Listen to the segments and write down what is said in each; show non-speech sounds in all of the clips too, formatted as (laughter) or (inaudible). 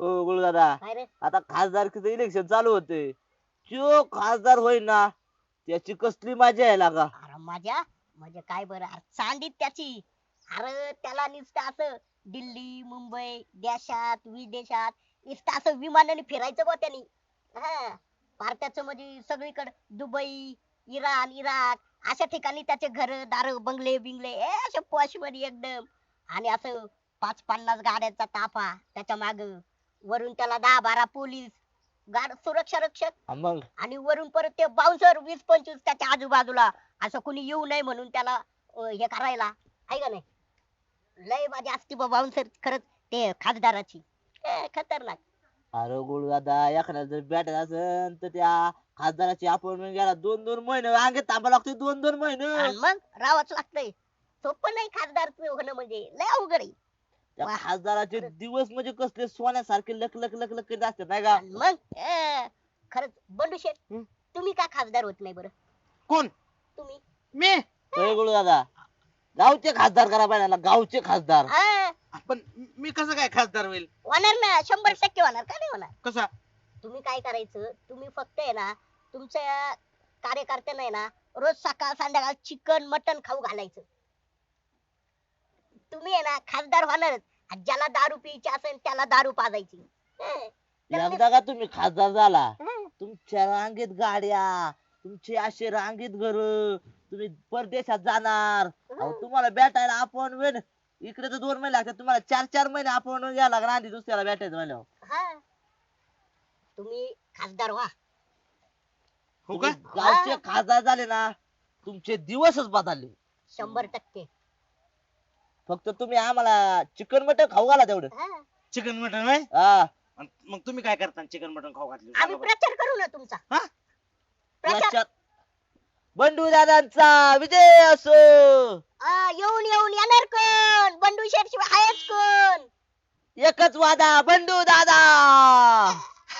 ओ गुरुदादा काय रे? आता खासदारकीचं इलेक्शन चालू होते जो खासदार होईल ना त्याची कसली मजा आहे लागा? अरे माझ्या म्हणजे काय बरं? अरे चांदीत त्याची. अरे त्याला नुसतं असं दिल्ली मुंबई देशात विदेशात नुसतं असं विमानाने फिरायचं बा त्यांनी. हा. भारताचं म्हणजे सगळीकडे दुबई इराण इराक अशा ठिकाणी त्याचे घर दार बंगले बिंगले ए असे पॉशमध्ये एकदम. आणि असं पाच पन्नास गाड्यांचा ताफा त्याच्या माग. वरून त्याला दहा बारा पोलीस गाड सुरक्षा रक्षक हा मग? आणि वरून परत ते बाउन्सर वीस पंचवीस त्याच्या आजूबाजूला. असं कोणी येऊ नये म्हणून त्याला अं, हे करायला. आहे का नाही? लय माझी असती बा बाउन्सर खरंच ते खासदाराची. ए, खतरनाक. अरे गुरुदादा एखाद्या जर भेटत असेल तर त्या खासदाराची अपॉइंटमेंट घ्यायला दोन दोन महिने अंगे थांबा लागतोय दोन दोन महिने. आणि मग राहावंच लागतंय. सोपं नाही खासदारचं होणं म्हणजे लय अवघड आहे. त्या. खासदाराचे दिवस म्हणजे कसले सोन्यासारखे लक लक लक लक करीत असतात नाही का? मग खरंच बंडू शेठ हं? तुम्ही का खासदार होत नाही बरं? कोण? तुम्ही. मी? होय गुरुदादा गावचे खासदार करा पाहिजे ना गावचे खासदार. हा, पण मी कसं काय खासदार होईल? होणार ना शंभर टक्के होणार का नाही होणार? कसा? तुम्ही काय करायचं तुम्ही फक्त आहे ना तुमच्या कार्यकर्त्यांना आहे ना रोज सकाळ संध्याकाळ चिकन मटन खाऊ घालायचं. तुम्ही आहे ना खासदार होणारच. आणि ज्याला दारू प्यायची असेल त्याला दारू पाजायची. हं. एकदा का तुम्ही खासदार झाला? हं. तुमच्या रांगेत गाड्या तुमचे असे रांगेत घर तुम्ही परदेशात जाणार. अहो, तुम्हाला भेटायला आपण वेळ इकडे तर दोन महिने लागतात तुम्हाला चार चार महिने आपण घ्यायला लागणार आधी दुसऱ्याला भेटायचं म्हणल्यावर. हा. तुम्ही खासदार व्हा. हो का? तुम्ही गावचे खासदार झाले ना तुमचे दिवसच बदलले. शंभर टक्के. फक्त तुम्ही आम्हाला चिकन मटन खाऊ घाला तेवढं. हा. चिकन मटन आहे हा. अन मग तुम्ही काय करता चिकन मटन खाऊ घातले? आम्ही सांगा बरं. प्रचार करू ना तुमचा. हा? प्रचार. बंडू दादांचा विजय असो. आ, येऊन येऊन येणार कोण? बंडू शेठ शिवाय आहेच कोण? एकच वादा बंडू दादा.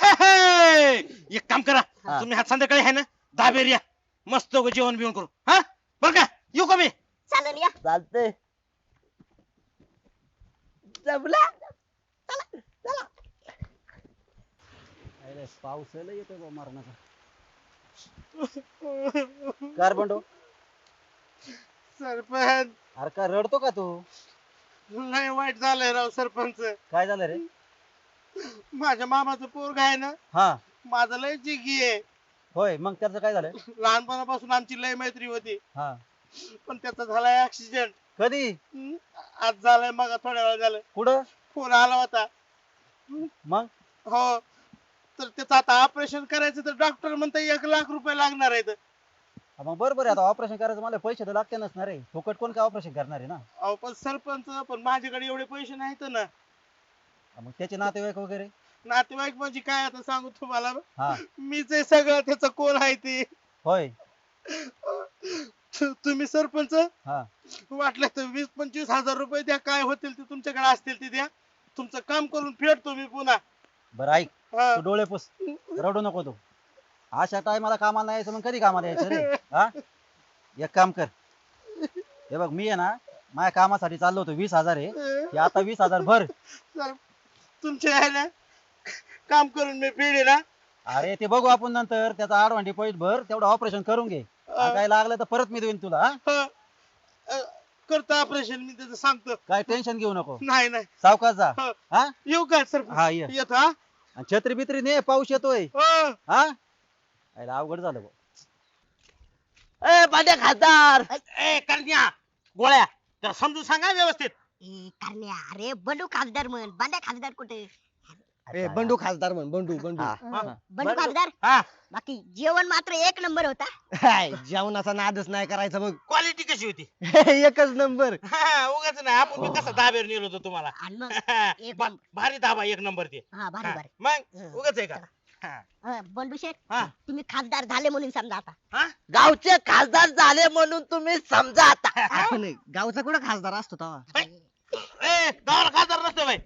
हे, हे. एक काम करा. हा. तुम्ही आज संध्याकाळी आहे ना दाबेर या. मस्त उगा जेवण बिवण करू. हा? बर का? येऊ का मी? चालेल या. चालतंय. जमला? अरे पाऊस लय येतोय बा मरणाचा. कार बंडो. सरपंच. अरे का रडतो का तू? लय वाईट झालंय राव सरपंच. काय झालं रे? माझ्या मामाचं पोरग आहे ना? हा. माझं लय जिगी आहे. होय मग त्याचं काय झालं? लहानपणापासून आमची लय मैत्री होती. हा. पण त्याचा झालाय ऍक्सिडेंट कधी? आज झालाय मग थोड्या वेळ झालं कुठं? फोन आला होता. मग? हो. तर त्याचं आता ऑपरेशन करायचं तर डॉक्टर म्हणता एक लाख रुपये लागणार आहेत. हा, मग बरोबर आहे आता ऑपरेशन करायचं मला पैसे तर लागते नसणार रे. फुकट कोण काय ऑपरेशन करणार आहे ना? अहो पण सरपंच पण माझ्याकडे एवढे पैसे नाहीत ना. हा, मग त्याचे नातेवाईक वगैरे? नातेवाईक म्हणजे काय आता सांगू तुम्हाला? हा. मीच आहे सगळं त्याचं कोण आहे ते? होय. (laughs) तुम्ही सरपंच? हा. वाटलं तर वीस पंचवीस हजार रुपये द्या. काय होतील ते तुमच्याकडे असतील ते द्या. तुमचं काम करून फेडतो मी पुन्हा. बरं ऐक. हा. तू डोळे पुस. रडू नको तू. अशा टायमाला कामाला नाही यायचं मग कधी कामाला यायचं रे? हा? एक काम कर. हे बघ मी आहे ना माझ्या कामासाठी चाललो होतो वीस हजार आहे. हे आता वीस हजार भर. सर, तुमचे आहे ना काम करून मी फेडे ना अरे ते बघू आपण नंतर. त्याचा आडवांटी पैसे भर. तेवढं ऑपरेशन करून घे. काय लागलं तर परत मी देईन तुला हा? हा. अ, करतो ऑपरेशन मी त्याचं सांगतो. काय टेन्शन घेऊ नको. नाही नाही. सावकाश जा हो. हा? येऊ का सर? हा ये. येतो हा? आणि छत्री बित्री ने पाऊस येतोय. हो. हा? अवघड झालं बुवा. ए पांड्या खासदार! ए करण्या गोळ्या तर समजून सांगा व्यवस्थित. अरे बंडू खासदार म्हण. बांड्या खासदार कुठे? अरे बंडू खासदार म्हण बंडू बंडू. हा. बंडू बंडू. खासदार? हा. बाकी जेवण मात्र एक नंबर होता. हाय, जेवणाचा नादच नाही करायचा बघ. क्वालिटी कशी होती? (laughs) एकच नंबर. उगाच नाही आपण बी कसं दाबेर नेलो होतो तुम्हाला. आणि मग (laughs) एक भा- भारी दाबा एक नंबर ते. हा भारी हा, भारी. मग उगाच आहे का? हा. बंडू शेठ हा. तुम्ही खासदार झाले म्हणून समजा आता. हा? गावचे खासदार झाले म्हणून तुम्ही समजा आता. (laughs) आपण गावचा कुठं खासदार असतो तेव्हा? ए गावाला खासदार नसतो बाई.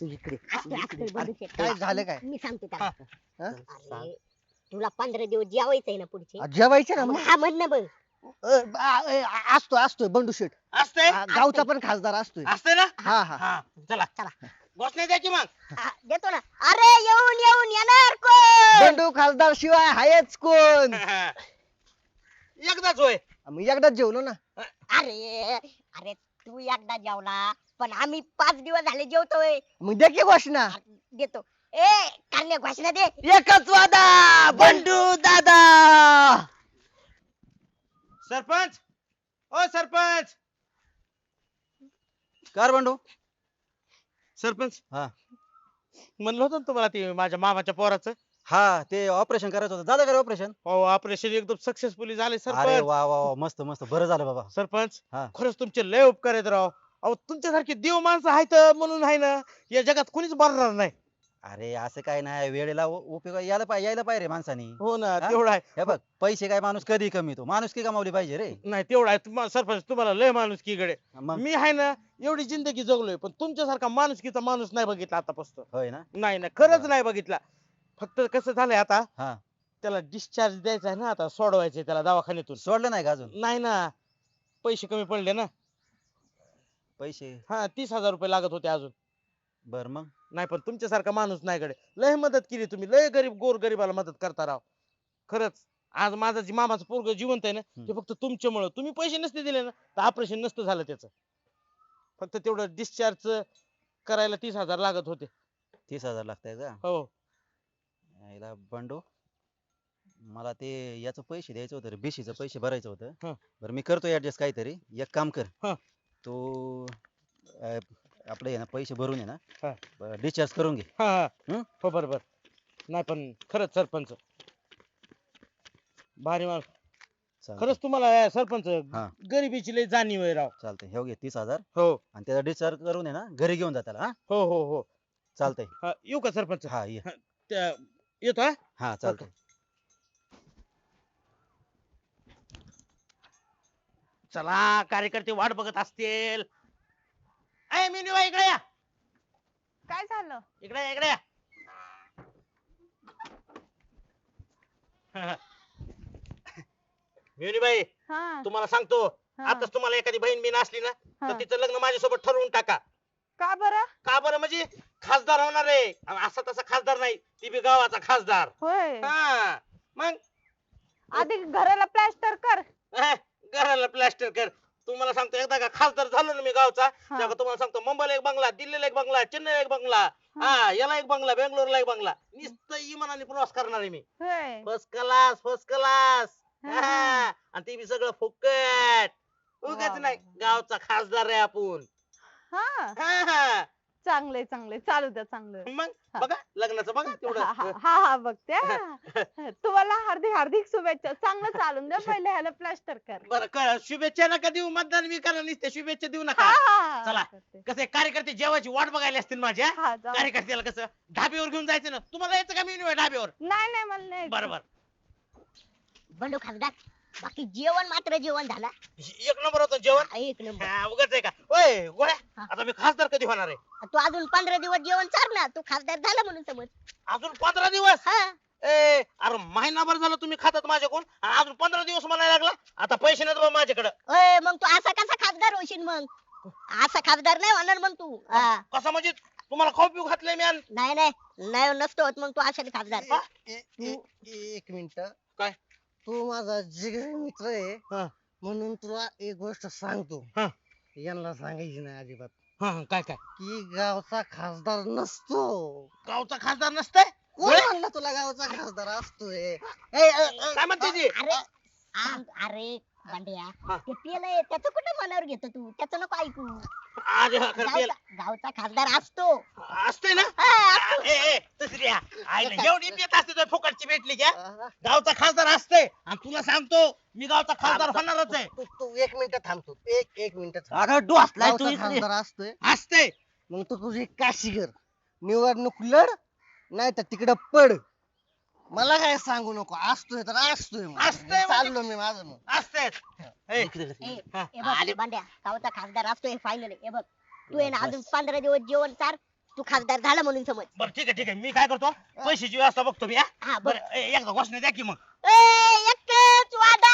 तू इकडे असते असते बंडू शेठ काय झालं काय? मी सांगते त्याला. हा? अरे तुला पंधरा दिवस जेवायचंय ना पुढचे. जेवायचे ना मग? मग हा म्हण ना बघ. अ, आ, ए, आ, असतोय असतोय बंडू शेट असते आ, गावचा पण खासदार असतोय. असते ना? हा हा. हा चला. चला. घोषणा द्या की मग. देतो ना. अरे येऊन येऊन येणार कोण? बंडू खासदार शिवाय हायच कोण? एकदाच होय. मग एकदाच जेवलो ना. अरे अरे तू एकदा जेवला. पण आम्ही पाच दिवस झाले जेवतोय. मग दे की घोषणा. देतो. ए कन्या घोषणा दे. एकच वादा बंडू दादा. सरपंच ओ सरपंच. कार बंडू. सरपंच हा. म्हणलं होतं ना तुम्हाला ते माझ्या मामाच्या पोराचं? हा ते ऑपरेशन करायचं होतं. झालं का ऑपरेशन हो ऑपरेशन एकदम सक्सेसफुली झाले अरे सरपंच. वा वा वा मस्त मस्त. बरं झालं बाबा. सरपंच हा. खरंच तुमचे लय उपकार आहेत राव. अहो तुमच्यासारखे देव माणसं आहेत म्हणून आहे ना या जगात कोणीच मरणार नाही. अरे असं काय नाही. वेळेला उ- उपयोग यायला पाहिजे यायला पाहिजे रे माणसानी. हो ना हा? तेवढं आहे. हे बघ पैसे काय माणूस कधी कमी तो माणूस की कमावली पाहिजे रे? नाही तेवढं आहे. तुम्हा- सरपंच तुम्हाला लय माणूस की गडे. मग? मी आहे ना एवढी जिंदगी जगलोय पण तुमच्यासारखा माणुसकीचा माणूस नाही बघितला आतापासून. होय ना? नाही ना खरंच बरं. नाही बघितला. फक्त कसं झालंय आता हा. त्याला डिस्चार्ज द्यायचा आहे ना आता सोडवायचंय त्याला दवाखान्यातून. सोडलं नाही का अजून? नाही ना पैसे कमी पडले ना. पैसे? हा तीस हजार रुपये लागत होते अजून. बर मग? नाही पण तुमच्यासारखा माणूस नाही कडे लय मदत केली तुम्ही. लय गरीब गोर गरीबाला मदत करता राव. खरंच आज माझं जे मामाचं पोरग जिवंत आहे ना ते. फक्त तुमच्यामुळं. तुम्ही पैसे नसते दिले ना तर ऑपरेशन नसतं झालं त्याचं. फक्त तेवढं डिस्चार्ज करायला तीस हजार लागत होते. तीस हजार लागताय का? हो. यायला बंडू मला ते याचं पैसे द्यायचं होतं रे बीसीचं पैसे भरायचं होतं. हं. बरं मी करतो ऍडजस्ट काहीतरी. एक काम कर. हं. तू अं, आपले आहे ना पैसे भरून आहे हा. ना डिस्चार्ज करून घे. हा हा. हं? हो बरोबर नाही पण खरंच सरपंच. भारी माणूस. चालतंय. खरंच तुम्हाला या सरपंच हा. गरिबीची लय जाणीव आहे राव. चालतंय. हे घे तीस हजार. हो. आणि त्याचा डिस्चार्ज करून आहे ना घरी घेऊन जा त्याला हा. हो हो हो. चालतंय. हा, येऊ का सरपंच? हा ये. त्या- येतो हा? हा चालतंय. चला कार्यकर्ते वाट बघत असतील. अय मिनी बाई इकडे या. काय झालं? इकडे या, इकडे या. (laughs) मिनी बाई हा. तुम्हाला सांगतो हा. आताच तुम्हाला एखादी बहीण बिन असली ना हा. तर तिचं लग्न माझ्यासोबत ठरवून टाका. का बरं? का बरं म्हणजे खासदार होणार आहे. असा तसा खासदार नाही ती बी गावाचा खासदार. होय. हा. मग? आधी घराला प्लॅस्टर कर. घराला प्लॅस्टर कर. तुम्हाला सांगतो एकदा का खासदार झालो ना मी गावचा. हा. तेव्हा तुम्हाला सांगतो मुंबईला एक बंगला दिल्लीला एक बंगला चेन्नईला एक बंगला हा. याला एक बंगला बेंगलोरला एक बंगला. नुसतं इमानाने प्रवास करणार आहे मी. होय. फर्स्ट क्लास फर्स्ट क्लास हा. आणि ते बी सगळं फुकट. उगाच वा, नाही. गावचा खासदार आहे आपण. हा. हा, हा. चांगले चांगले चालू द्या चांगलं. मग. बघा लग्नाचं बघा हा तेवढं. हा हा हा बघते हा. (laughs) तुम्हाला हार्दिक हार्दिक शुभेच्छा. चांगलं चालून द्या पहिले ह्याला प्लॅस्टर कर. बरं कळ. शुभेच्छा नका देऊ मतदान मी करा नुसते शुभेच्छा देऊ हा नका हा, चला. करते. कसं आहे, कार्यकर्ते जेवायची वाट बघायला असतील माझ्या. हा जाऊ. कार्यकर्त्याला कसं ढाब्यावर घेऊन जायचं ना. तुम्हाला यायचं का मी ढाब्यावर? नाही नाही मला नाही बरोबर बंडू खासदार. बाकी जेवण मात्र जेवण झालं. एक नंबर होतं जेवण? हा, एक नंबर. हा, उगाच आहे का? ओय गोळ्या हा. आता मी खासदार कधी होणार आहे? तू अजून पंधरा दिवस जेवण चार ना तू खासदार झाला म्हणून समज. अजून पंधरा दिवस? हा. ए अरे महिनाभर झालं तुम्ही खातात माझ्याकडून आणि अजून पंधरा दिवस म्हणायला लागला आता पैसे नाहीत बा माझ्याकडे. ओय मग तू असा कसा खासदार होशील मग? असा खासदार नाही होणार मग तू. हा. कसं म्हणजे? तुम्हाला खाऊ पिऊ घातलंय मी आणि- नाही नाही. नाही नसतो होत मग तू अशाने खासदार. हा? ए- ए- एक मिनिट. काय? तू माझा जिगरी मित्र आहे. हा. म्हणून तुला एक गोष्ट सांगतो. हा. यांना सांगायची नाही अजिबात. हा, हा, काय काय? की गावचा खासदार नसतो. गावचा खासदार नसतंय? कोण होय? म्हणलं तुला गावचा खासदार असतोय? ए, ए, ए, काय म्हणते ती? अरे आ- अरे भांड्या. हा. ते पेलंय त्याचं कुठं मनावर घेतो तू? त्याचं नको ऐकू. हा खरं तेल गावचा गावचा खासदार असतो. असतंय ना? हा, ए ए दुसऱ्या आईला एवढी पेत असते तुला फुकटची भेटली का? गावचा खासदार असते आणि तुला सांगतो मी गावचा खासदार होणारच आहे. तू तू एक मिनिट थांबतो एक एक मिनिट थांब. अगं डोसलाय तू गावचा इकडे. खासदार असतोय. असते मग तू तुझी काशी कर. निवडणूक लढ नाही तर तिकडं पड. मला काय सांगू नको? असतोय तर असतोय मग. असतोय म्हणजे- चाललो मी माझं मग. असतेच ए, इकडे ए, हा, गावचा खासदार असतो हे फायनल हे बघ. तू आहे ना अजून पंधरा दिवस जेवण चार तू खासदार झाला म्हणून समज. बरं ठीक आहे ठीक आहे. मी काय करतो? पैशाची व्यवस्था बघतो मी हा? हा बघ बरं ए, एकदा घोषणा द्या की मग. ए, एकच वाद!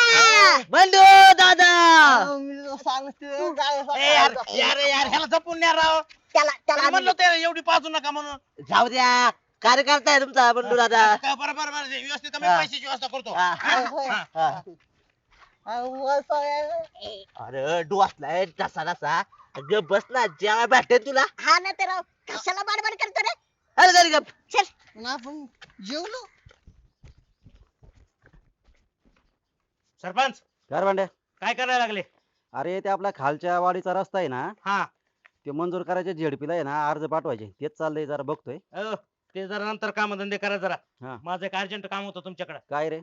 दादा! अहो, मी तुला सांगते काय ए यार यार यार ह्याला जपून न्या राव. त्याला त्याला म्हणलं आम्ही- ते एवढी पाजू नका म्हणून. जाऊ द्या. कार्यकर्ता आहे तुमचा बंडू दादा. काय बरं बरं बरं व्यवस्थित मी हा. पैशाची व्यवस्था करतो. हा. हा. हा. अहो, असं आहे. ए, अरे डोसलाय डसा डसा. ग बस ना जेव्हा भेटे तुला. हा ना तर कशाला बाडबाड करतो रे? अरे घरी गप. चल. पण आपण जेवलो? सरपंच कर भांड्या काय करायला लागले? अरे ते आपला खालच्या वाडीचा रस्ता आहे ना हा. ते मंजूर करायचे झेडपीला आहे ना अर्ज पाठवायचे. तेच चाललंय जरा बघतोय. अ, ते जरा नंतर काम धंदे करा जरा. हा. माझं एक अर्जंट काम होतं तुमच्याकडे. काय रे?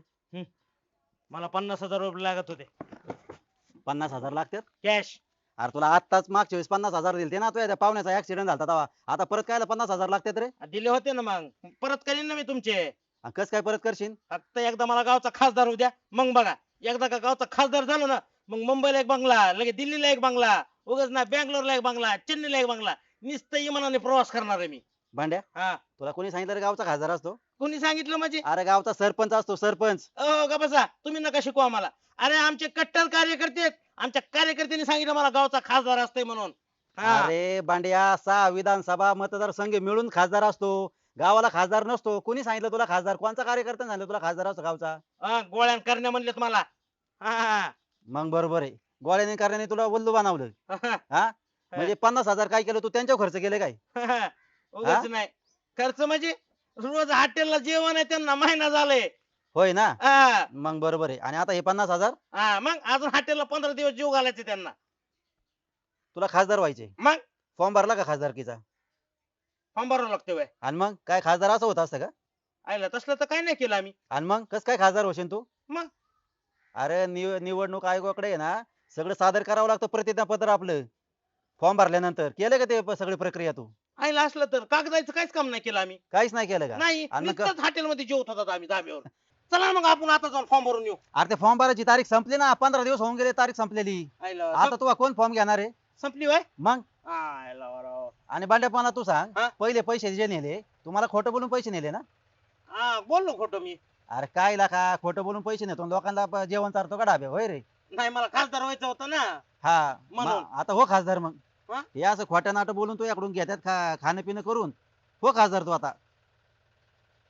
मला पन्नास हजार रुपये लागत होते. पन्नास हजार लागतात? कॅश अरे तुला आत्ताच मागच्या वेळेस पन्नास हजार दिले ते ना तुझ्या त्या पाहुण्याचा ऍक्सिडेंट झाला तेव्हा. आता परत कायला पन्नास हजार लागतात रे? दिले होते ना मग. परत करीन ना मी तुमचे. आणि कस काय परत करशील? फक्त एकदा मला गावचा खासदार होऊ द्या. मग बघा. एकदा का गावचा खासदार झालो ना मग मुंबईला एक बंगला लगेच दिल्लीला एक बंगला उगाच ना बँगलोरला एक बंगला चेन्नईला एक बंगला. नुसतं विमानाने प्रवास करणार आहे मी. भांड्या हा. तुला कोणी सांगितलं रे गावचा खासदार असतो? कोणी सांगितलं म्हणजे? अरे गावचा सरपंच असतो सरपंच. ग बसा? तुम्ही नका शिकू आम्हाला. अरे आमचे कट्टर कार्यकर्ते आहेत. आमच्या कार्यकर्त्यांनी सांगितलं मला गावचा खासदार असतोय म्हणून. हा. अरे भांड्या सहा विधानसभा मतदारसंघ मिळून खासदार असतो. गावाला खासदार नसतो. कोणी सांगितलं तुला खासदार? कोणचा कार्यकर्ता सांगितलं तुला खासदार असतो गावचा? हा, गोळ्या करण्या म्हणलेत मला. हा, हा, मग बरोबर आहे. गोळ्याने करण्याने तुला वल्लू बनवलं. हा. हा. म्हणजे पन्नास हजार काय केलं तू? त्यांच्यावर खर्च केले काय? उगाच नाही. खर्च म्हणजे रोज हॉटेलला जेवण आहे त्यांना महिना झालाय. होय ना? हा, मग बरोबर आहे. आणि आता हे पन्नास हजार? हा, मग अजून हॉटेलला पंधरा दिवस जीव घालायचे त्यांना. तुला खासदार व्हायचे. मग? फॉर्म भरला का खासदारकीचा? फॉर्म भरावं लागतं वय आणि मग? काय खासदार असं होत असतं का? आयला तसलं तर काही नाही केलं आम्ही. आणि मग? कस काय खासदार होशील तू? मग? अरे निव निवडणूक आयोगाकडे आहे ना सगळं सादर करावं लागतं प्रतिज्ञापत्र आपलं. फॉर्म भरल्यानंतर. केलं का ते प- सगळी प्रक्रिया तू? आईला असलं तर कागदाचं काहीच काम नाही केलं आम्ही. काहीच नाही केलं का? नाही आणि मग- नुसतंच हॉटेलमध्ये जेवत होतात आम्ही धाब्यावर चला मग आपण आता जाऊन फॉर्म भरून येऊ. अरे ते फॉर्म भरायची तारीख संपली ना. पंधरा दिवस होऊन गेले तारीख संपलेली. आईला आता संप- तू कोण फॉर्म घेणार आहे? संपली वय मग? आयला. आणि बांड्यापणा तू सांग. हा? पहिले पैसे जे नेले तुम्हाला खोटं बोलून पैसे नेले ना? हा बोललो खोटं मी. अरे काय का खोटं बोलून पैसे नेतो लोकांना प- जेवण चारतो का डाब्या होय रे? नाही मला खासदार व्हायचं होतं ना. हा म्हणून. मग आता हो खासदार मग. हा? हे असं खोट्या नाटक बोलून तू याकडून घेतात खा खाणं पिणं करून? हो खासदार तू आता?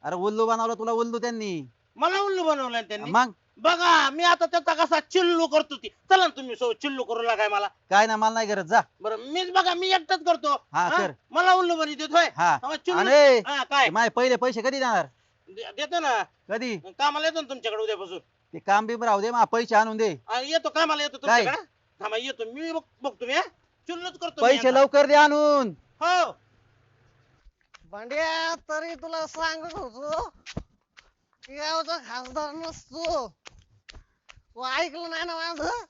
अरे उल्लू बनवलं तुला उल्लू त्यांनी. मला उल्लू बनवलं त्यांनी? मग? बघा मी आता त्याचा कसा चिल्लू करतो ती. चला ना तुम्ही सोबत चिल्लू करू लागाय मला. काय ना मला नाही गरज जा. बरं मीच बघा मी एकटाच करतो. हा, हा? कर. मला उल्लू बनी देतोय हा. हा, हा काय? माझे पहिले पैसे कधी देणार? दे- देतो ना. कधी? कामाला येतो ना तुमच्याकडे उद्यापासून. ते काम बिम राहू दे मा पैसे आणून दे. आणि येतो कामाला येतो काय? तुमच्याकडे. थांबा येतो. मी बघ- बघतो मी हा. चिल्लूच करतो मी पैसे आता. लवकर दे आणून. हो. भांड्या तरी तुला सांगत होतो. की गावचा खासदार नसतो. तू ऐकलं नाही ना माझं?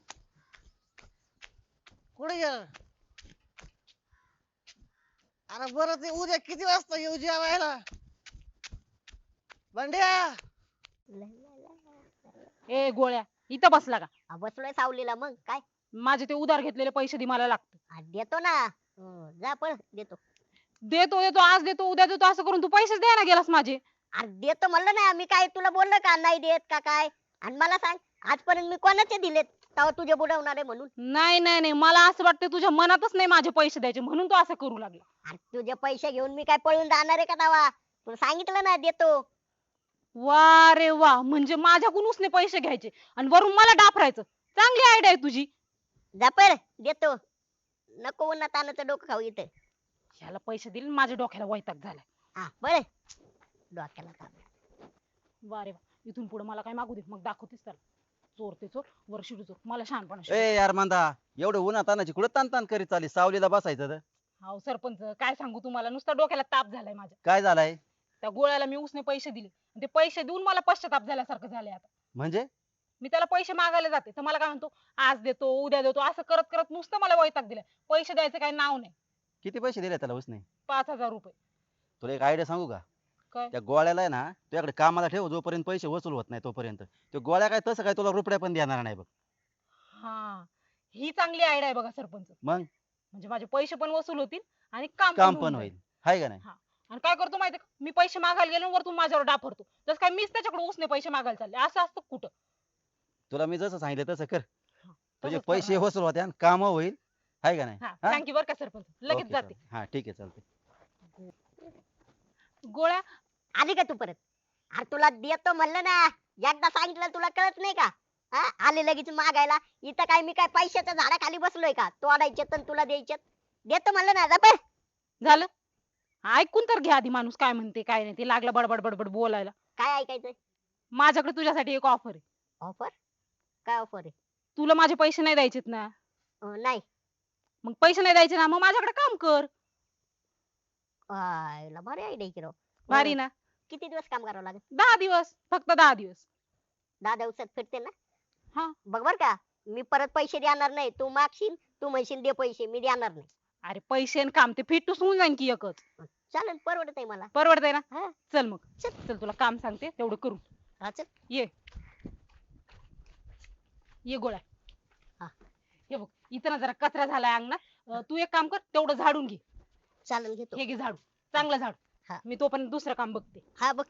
कुठे गेलं? अरे बरं ते उद्या किती वाजता येऊ जेवायला? भांड्या. ए गोळ्या इथं बसला का? हा, बसलोय सावलीला मग काय? माझे ते उधार घेतलेले पैसे दे मला लागते हा, देतो ना. हं, जा पण देतो. देतो देतो आज देतो उद्या देतो असं करून तू पैसेच द्यायला गेलास माझे. अरे देतो म्हणलं नाही मी काय तुला बोललो का नाही देत का काय? आणि मला सांग आजपर्यंत मी कोणाचे दिलेत? तेव्हा तुझे बुडवणार आहे म्हणून. नाही नाही नाही मला असं वाटतं तुझ्या मनातच नाही माझे पैसे द्यायचे म्हणून तू असं करू लागला. अरे तुझे पैसे घेऊन मी काय पळून जाणार आहे का तवा? तुला सांगितलं ना देतो. वा रे वा म्हणजे माझ्याकडून उसने पैसे घ्यायचे आणि वरून मला डाफरायचं. चांगली आयडिया आहे तुझी. जा पर देतो. नको उन्हा तानाचं डोकं खाऊ इथं. ह्याला पैसे दिले आणि माझ्या डोक्याला वैताग झालाय. हा बरं डोक्याला ताप. वा रे वा इथून पुढे मला काय मागू दे मग दाखवतेस त्याला. चोर ते चोर वर्षी चोर. मला शहाणपणा शिकव. ए यार मांदा एवढं उन्हा तानाची कुठं तान तान करीत चाली सावलीला बसायचं तर. हाव सरपंच काय सांगू तुम्हाला? नुसता डोक्याला ताप झालाय माझ्या. काय झालाय? त्या गोळ्याला मी उसने पैसे दिले. आणि ते पैसे देऊन मला पश्चाताप झाल्यासारखं झालंय आता. म्हणजे? मी त्याला पैसे मागायला जाते. तर मला काय म्हणतो आज देतो उद्या देतो. असं करत करत नुसतं मला वैताग दिलाय पैसे द्यायचं काही नाव नाही. किती पैसे दिले त्याला उसने? पाच हजार रुपये. तुला एक आयडिया सांगू का? काय? त्या गोळ्याला आहे ना तुझ्याकडे कामाला ठेव जोपर्यंत पैसे वसूल होत नाही तोपर्यंत. तो गोळ्या काय तसं काय तुला रुपया पण देणार नाही बघ. हा ही चांगली आयडिया आहे बघा सरपंच. मग? म्हणजे माझे पैसे पण वसूल होतील आणि काम काम होऊन पण जाईल. होईल. हाय का नाही? आणि काय करतो माहिती मी पैसे मागायला गेलो वरतून माझ्यावर डाफरतो. जसं काय मीच त्याच्याकडे उसने पैसे मागायला चालले. असं असतं कुठं? तुला मी जसं सांगितलं तसं कर. तुझे तसंच पैसे करणार. वसूल होते आणि काम होईल हाय का नाही? हा हा? थँक्यू बरं का सरपंच. लगेच ओके, जाते. चालेल. हा ठीक आहे चालते गोळ्या आली का तू परत? अरे तुला देतो म्हणलं ना. एकदा सांगितलं तुला कळत नाही का? हा? आले लगेच मागायला. इथं काय मी काय पैशाच्या झाडाखाली बसलोय का? तोडायचे तर तुला द्यायचे देतो म्हणलं ना जा. झालं? ऐकून तर घ्या आधी माणूस काय म्हणते काय नाही. ते लागला बडबड बडबड बोलायला. काय ऐकायचंय? माझ्याकडे तुझ्यासाठी एक ऑफर आहे. ऑफर काय ऑफर आहे? तुला माझे पैसे नाही द्यायचेत ना. अं, नाही. मग पैसे नाही द्यायचे ना मग माझ्याकडे काम कर. आयला भारी आयडिया की राव. भारी ना. किती दिवस काम करावं लागेल? दहा दिवस फक्त दहा दिवस. दहा दिवसात फिरते ना? हा. बघ बर का मी परत पैसे देणार नाही. तू मागशील तू म्हणशील दे पैसे मी देणार नाही. अरे पैसे आणि काम ते फिटूस होऊन जाईन की एकच. चालेल परवडत आहे मला. परवडतंय ना? हा. चल मग. चल. तुला काम सांगते तेवढं करू हा, चल. ये. ये गोळ्या. हा. हे बघ इथं ना जरा कचरा झालाय अंगणात. अं, तू एक काम कर तेवढं झाडून घे. चालेल घेतो. हे घे झाडू. चांगलं झाडू. हा. मी तोपर्यंत दुसरं काम बघते. हा बघ.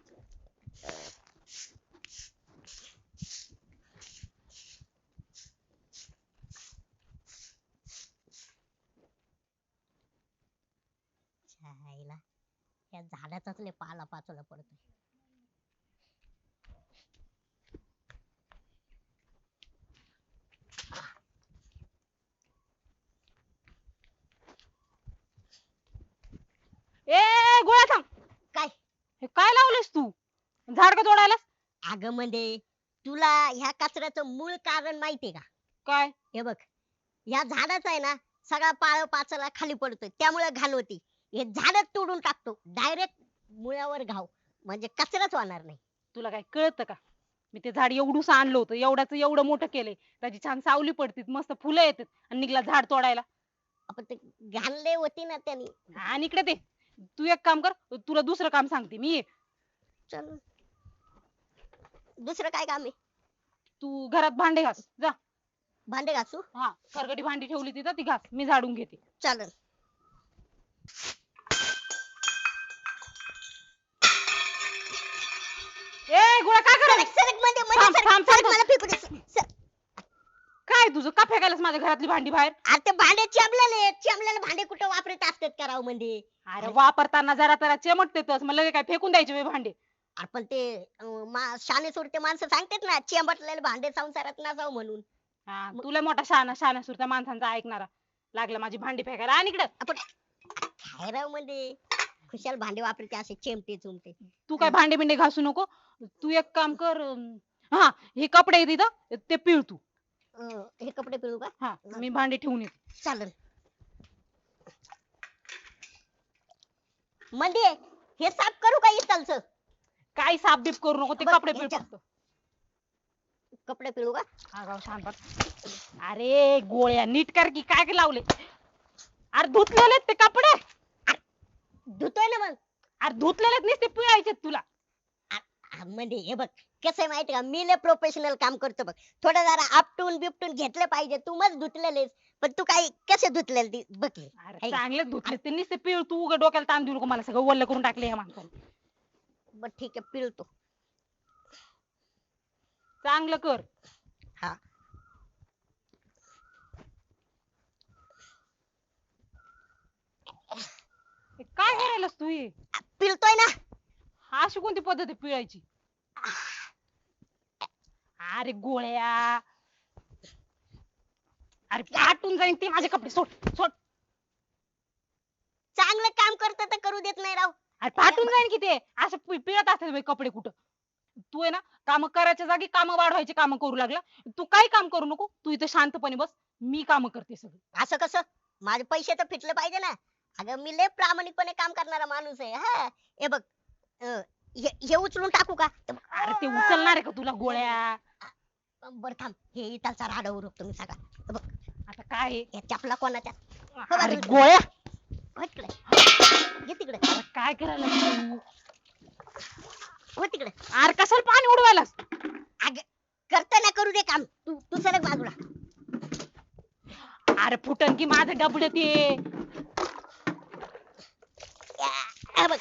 छायला या झाडाचाच लय पाला पाचोला पडतोय ए गोळ्या थांब काय हे काय लावलंस तू? झाड का तोडायला अगं म्हणजे तुला ह्या कचऱ्याचं मूळ कारण माहितीये का? काय? हे बघ या झाडाचा आहे ना सगळा पाळ पाचला खाली पडतोय त्यामुळे घाण होती. हे झाडच तोडून टाकतो डायरेक्ट मुळावर घाव म्हणजे कचराच होणार नाही. तुला काय कळतं का? मी ते झाड एवढूस आणलं होतं एवढ्याच एवढं मोठं केलंय त्याची छान सावली पडते मस्त फुलं येतात आणि निघला झाड तोडायला. आपण ते घाणले होती ना त्यांनी. आणि इकडे ते तू एक काम कर तुला दुसरं काम सांगते मी. चल. दुसरं काय काम आहे? तू घरात भांडे घास जा. भांडे घासू? हा खरगडी भांडी ठेवली तिथं ती घास मी झाडून घेते. चालेल. ए गोळ्या काय करायला? सरक सरकमध्ये मध्ये थांब, सरक, थांब, सरक, थांब. मला फेकू दे सर- काय तुझं? का फेकायलास माझ्या घरातली भांडी बाहेर? अरे ते भांडे चिमलेले चिमलेले भांडे कुठं वापरत असतात करावं म्हणजे? अरे वापरताना जरा जरा चेमटतेतच मग लगे काय फेकून द्यायचे बे भांडे? अरे पण ते अं, मा- शाने सुरते माणसं सांगतात ना चिंबटलेले भांडे संसारात नसावं म्हणून. हा तुला मोठा शहाणा शहाणा सुरत्या माणसांचा ऐकणारा. लागला माझी भांडी फेकायला. आणि इकडं. आपण काय राव म्हणजे? खुशाल भांडे वापरते असे चिमटे चुमटे. तू काय भांडे बिंडे घासू नको. तू एक काम कर अं, हा हे कपडे आहेत इथं ते पिळ तू. अं, हे कपडे पिळू का? हा मी भांडे ठेवून येते. चालेल. म्हणजे हे साफ करू का इथलच काही साफ बीप करू नको ते कपडे पिळ याच्या- फक्त. कपडे पिळू का? आगाऊ शहाणपण. अरे गोळ्या नीट कर की काय काय लावले? अरे धुतलेले ते कपडे. धुतोय ना मग. अरे धुतलेले नुसते पिळायचे तुला. आ, म्हणजे हे बघ. कसं आहे माहिती का? मी लय प्रोफेशनल काम करतो बघ. थोडं जरा आपटून बिपटून घेतलं पाहिजे. तू मग धुतलेलेस पण तू काही कसे धुतलेले बघ की. अरे. चांगले धुतले ते नुसते पिळ तू उगा डोक्याला ताण देऊ नको मला सगळं वल्ल करून टाकले या माणसाने. बर ठीक आहे पिळतो. चांगलं कर. हा. हे काय करायलास तू हे? पिळतोय ना. हा अशी कोणती पद्धत आहे पिळायची? अरे गोळ्या. अरे फाटून जाईन ते माझे कपडे सोड सोड. चांगलं काम करतो तर करू देत नाही राव. अरे फाटून जाईन की ते. असं पि- पिळत असतात बाई कपडे कुठं. तू आहे ना काम करायच्या जागी काम वाढवायची काम करू लागला. तू काही काम करू नको. तू इथं शांतपणे बस. मी काम करते सगळं. असं कसं? माझे पैसे तर फिटले पाहिजे ना. अगं मी लय प्रामाणिकपणे काम करणारा माणूस आहे हा. हे बघ अं, हे हे उचलून टाकू का? अरे ते उचलणार आहे का तुला गोळ्या? बर थांब हे इटाचा राडा उरकतो मी सगळा हे बघ आता काय आहे? या चपला कोणाच्या? अरे बाजूला. गोळ्या! हो तिकडे घे तिकडे. अरे काय करायला? हो तिकडे अरे कशाला पाणी उडवायलास? अग करतो ना करू दे काम. तू तू सरक बाजूला. अरे फुटन की माझं डबड ते. या, हे बघ.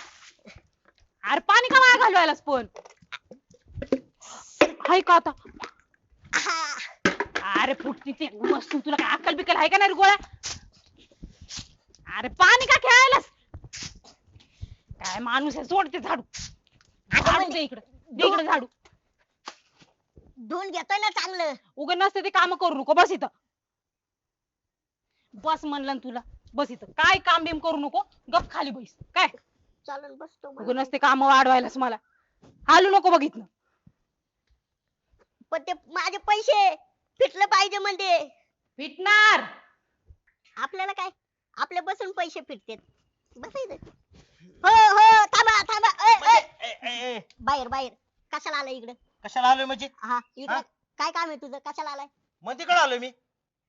अरे पाणी का वाया घालवायलास पण? हाय का आता? हा अरे फुटती ते मस्त तुला काय अक्कल बिकल आहे का नाही रे गोळ्या? अरे पाणी का खेळायलास? काय माणूस आहे सोड ते झाडू. झाडू दे इकडे. दे इकडे झाडू. धुवून घेतोय ना चांगलं. उगा नसते ते काम करू नको बस इथं. बस म्हणलं ना तुला बस इथं. काय काम बिम करू नको गप खाली बैस. काय? चालून बसतो उगा. नसते काम वाढवायलाच मला. हालू नको बघितलं पण ते माझे पैसे फिटले पाहिजे म्हणजे फिटणार? आपल्याला काय? आपले बसून पैसे फिटतेत. बसायचं हो हो थांबा थांबा. ए, ए. ए, बाहेर बाहेर. कशाला आलाय इकडे? कशाला आलोय म्हणजे? हा इकडे. हा? काय काम आहे तुझं? कशाला आलाय? मंदीकडे आलोय मी.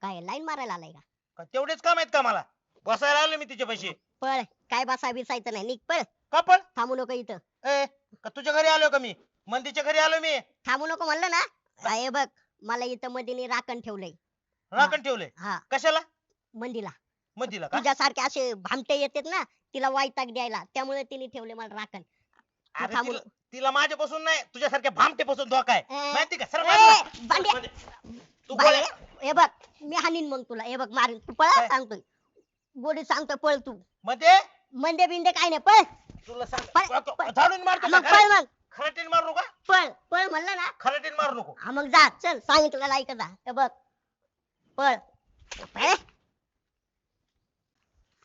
काय लाईन मारायला आलाय का? का तेवढेच काम आहेत का मला? बसायला आलोय मी तिच्या पैसे. पळ. काय बसा बिसायचं नाही. निघ पळ. का पण थांबू नको इथं. ए का तुझ्या घरी आलोय का मी? मंदीच्या घरी आलोय मी. थांबू नको म्हणलं ना. हे बघ मला इथं मधीने राखण ठेवलंय. राखण ठेवलंय? हा. कशाला? मंदीला. मंदीला का? तुझ्यासारखे असे भामटे येतात ना तिला वायताक द्यायला. त्यामुळे तिने ठेवले मला राखण. अरे तिला तिला माझ्यापासून नाही तुझ्यासारख्या भामटेपासून धोका आहे. ए, माहिती का? सर ए, भांड्या. तू बाहेर गोळ्या ये. हे बघ मी हानीन मग तुला. हे बघ मारीन. तू पळा काय? सांगतोय. गोडी सांगतोय पळ तू. मध्ये मंदे बिंदे काय नाही पळ. तुला सांग पळ. झाडून मारतो मग पळ मग. खराटीन मारू नका. पळ पळ म्हणलं ना. खराटीन मारू नको. हा मग जा चल सांगितलं ऐकत जा. हे बघ. पळ पळ.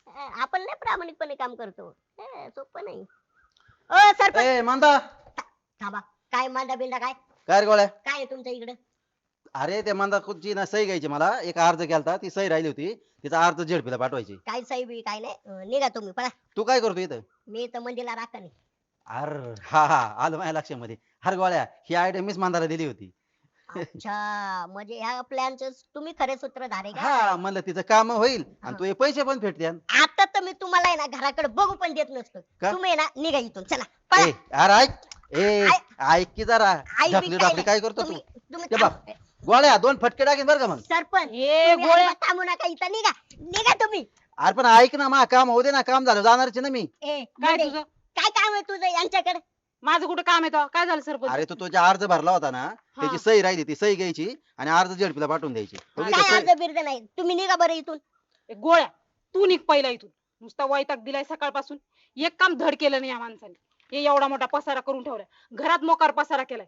अं, आपण लय प्रामाणिकपणे काम करतो. अं, सोपं नाही. ओ सरपंच. ए मांदा. थांबा. काय मांडा बिंडा काय? काय रे गोळ्या? काय आहे तुमच्या इकडे? अरे त्या मंदाची ना सही घ्यायची मला. एक अर्ज केलता ती सही राहिली होती. तिचा अर्ज झेडपीला पाठवायची. काय साहेबी काय नाही अं, निघा तुम्ही पळा. तू काय करतो इथं? मी इथं मंदिरला राखा नाही अर हा हा आलं माझ्या लक्षामध्ये. हर गोळ्या ही आयडिया मीच मांदाला दिली होती. अच्छा म्हणजे ह्या प्लॅनच तुम्ही खरे सूत्रधार आहे का? हा म्हणलं तिचं काम होईल आणि तू हे पैसे पण भेटते आता तर मी तुम्हाला आहे ना घराकडे बघू पण देत नसतो. का? तुम्ही आहे ना निघा इथून चला पळा. ए अरे ऐक ए ऐक. की जरा आई बी ढकली काय ढकली काय. करतो तू? तुम्ही तुम्ही ते थांब- बघ. गोळ्या दोन फटके टाकेन बरं का मग. सरपंच ए तुम्ही गोळ्या. अजिबात थांबू नका इथं निघा निघा तुम्ही. अरे पण ऐक ना मा काम होऊ दे ना काम झालं जाणारच ना मी. ए काय तुझं? काय काम आहे तुझं यांच्याकडे? माझं कुठं काम आहे तेव्हा? काय झालं सरपंच? अरे तू तुझा अर्ज भरला होता ना त्याची सही राहिली ती सही घ्यायची आणि अर्ज झेडपीला पाठवून द्यायची. काय सही- अर्ज बिर्ज नाही? तुम्ही निघा बरं इथून. ए, गोळ्या तू निघ पहिला इथून. नुसता वैताग दिलाय सकाळपासून. एक काम धड केलं नाही या माणसाने. हे एवढा मोठा पसारा करून ठेवलाय. घरात मोकार पसारा केलाय.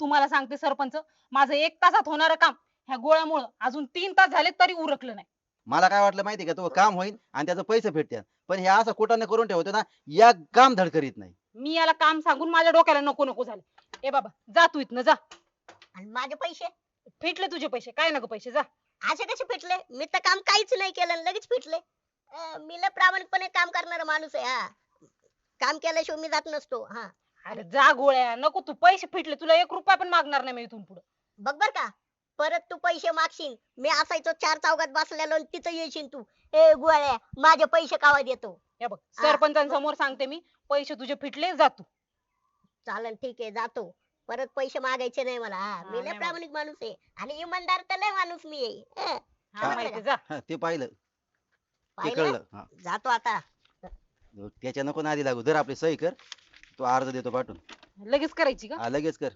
तुम्हाला सांगते सरपंच माझं एक तासात होणारं काम ह्या गोळ्यामुळं अजून तीन तास झाले तरी उरकलं नाही. मला काय वाटलं माहिती का? तो काम होईल आणि त्याचं पैसे भेटतात. पण हे असं कुठाने करून ठेवतो ना या काम धड करीत नाही. मी याला काम सांगून माझ्या डोक्याला नको नको झाले. ए बाबा जा तू इथनं जा. आणि माझे पैसे? फिटले तुझे पैसे काय नको पैसे जा. असे कसे फिटले? मी तर काम काहीच नाही केलं आणि लगेच फिटले. अं, मी लय प्रामाणिकपणे काम करणारा माणूस आहे हा. काम केल्याशिवाय मी जात नसतो हा. अरे जा गोळ्या नको तू. पैसे फिटले तुला एक रुपया पण मागणार नाही मी इथून पुढे. बघ बर का परत तू पैसे मागशील. मी असायचो चार चौकात बसलेलो आणि तिथं येशील तू. ए गोळ्या माझे पैसे कावा देतो. हे बघ हा. सरपंचांसमोर सांगते मी पैसे तुझे फिटले जा तू. चालन ठीक आहे जातो. परत पैसे मागायचे नाही मला. हा, मी लय नाही प्रामाणिक माणूस आहे. आणि इमानदार तर लय माणूस मी आहे. हं, हा माहिती? जा. हा, ते पाहिलं. ते पाहिलं? कळलं हा. जातो आता. त्याच्या नको नादी लागू. जर आपली सही कर. तो अर्ज देतो पाठवून. लगेच करायची का? हा लगेच कर.